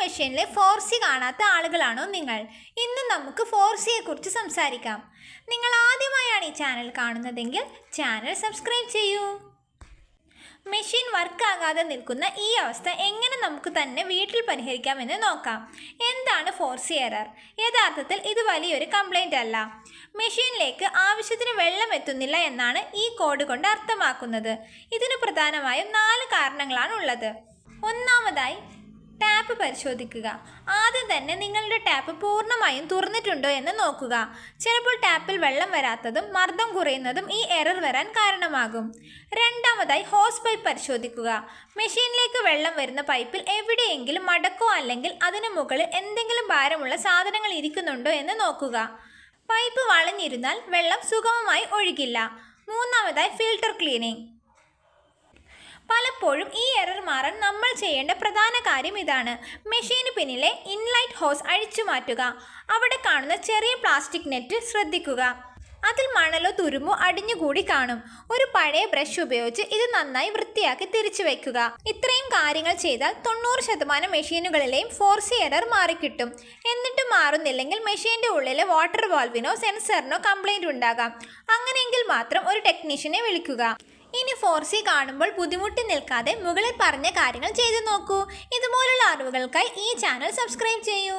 മെഷീനിലെ four C കാണാത്ത ആളുകളാണോ നിങ്ങൾ? ഇന്ന് നമുക്ക് ഫോർ സിയെ കുറിച്ച് സംസാരിക്കാം. നിങ്ങൾ ആദ്യമായാണ് ഈ ചാനൽ കാണുന്നതെങ്കിൽ ചാനൽ സബ്സ്ക്രൈബ് ചെയ്യൂ. മെഷീൻ വർക്കാകാതെ നിൽക്കുന്ന ഈ അവസ്ഥ എങ്ങനെ നമുക്ക് തന്നെ വീട്ടിൽ പരിഹരിക്കാമെന്ന് നോക്കാം. എന്താണ് ഫോർസി എറർ യഥാർത്ഥത്തിൽ ഇത് വലിയൊരു കംപ്ലൈന്റ് അല്ല. മെഷീനിലേക്ക് ആവശ്യത്തിന് വെള്ളം എത്തുന്നില്ല എന്നാണ് ഈ കോഡ് കൊണ്ട് അർത്ഥമാക്കുന്നത്. ഇതിന് പ്രധാനമായും നാല് കാരണങ്ങളാണ് ഉള്ളത്. ഒന്നാമതായി ടാപ്പ് പരിശോധിക്കുക. ആദ്യം തന്നെ നിങ്ങളുടെ ടാപ്പ് പൂർണമായും തുറന്നിട്ടുണ്ടോ എന്ന് നോക്കുക. ചിലപ്പോൾ ടാപ്പിൽ വെള്ളം വരാത്തതും മർദ്ദം കുറയുന്നതും ഈ എറർ വരാൻ കാരണമാകും. രണ്ടാമതായി ഹോസ് പൈപ്പ് പരിശോധിക്കുക. മെഷീനിലേക്ക് വെള്ളം വരുന്ന പൈപ്പിൽ എവിടെയെങ്കിലും മടക്കോ അല്ലെങ്കിൽ അതിനു മുകളിൽ എന്തെങ്കിലും ഭാരമുള്ള സാധനങ്ങൾ ഇരിക്കുന്നുണ്ടോ എന്ന് നോക്കുക. പൈപ്പ് വളഞ്ഞിരുന്നാൽ വെള്ളം സുഗമമായി ഒഴുകില്ല. മൂന്നാമതായി ഫിൽട്ടർ ക്ലീനിങ്. പലപ്പോഴും ഈ എറർ മാറാൻ നമ്മൾ ചെയ്യേണ്ട പ്രധാന കാര്യം ഇതാണ്. മെഷീന് പിന്നിലെ ഇൻലൈറ്റ് ഹോസ് അഴിച്ചു മാറ്റുക. അവിടെ കാണുന്ന ചെറിയ പ്ലാസ്റ്റിക് നെറ്റ് ശ്രദ്ധിക്കുക. അതിൽ മണലോ തുരുമോ അടിഞ്ഞുകൂടി കാണും. ഒരു പഴയ ബ്രഷ് ഉപയോഗിച്ച് ഇത് നന്നായി വൃത്തിയാക്കി തിരിച്ചു വയ്ക്കുക ഇത്രയും കാര്യങ്ങൾ ചെയ്താൽ തൊണ്ണൂറ് ശതമാനം മെഷീനുകളിലെയും ഫോർസി എറർ മാറിക്കിട്ടും. എന്നിട്ടും മാറുന്നില്ലെങ്കിൽ മെഷീന്റെ ഉള്ളിലെ വാട്ടർ വാൽവിനോ സെൻസറിനോ കംപ്ലൈന്റ് ഉണ്ടാകാം. അങ്ങനെയെങ്കിൽ മാത്രം ഒരു ടെക്നീഷ്യനെ വിളിക്കുക. ഫോർ സി കാണുമ്പോൾ ബുദ്ധിമുട്ടി നിൽക്കാതെ മുകളിൽ പറഞ്ഞ കാര്യങ്ങൾ ചെയ്തു നോക്കൂ. ഇതുപോലുള്ള അറിവുകൾക്കായി ഈ ചാനൽ സബ്സ്ക്രൈബ് ചെയ്യൂ.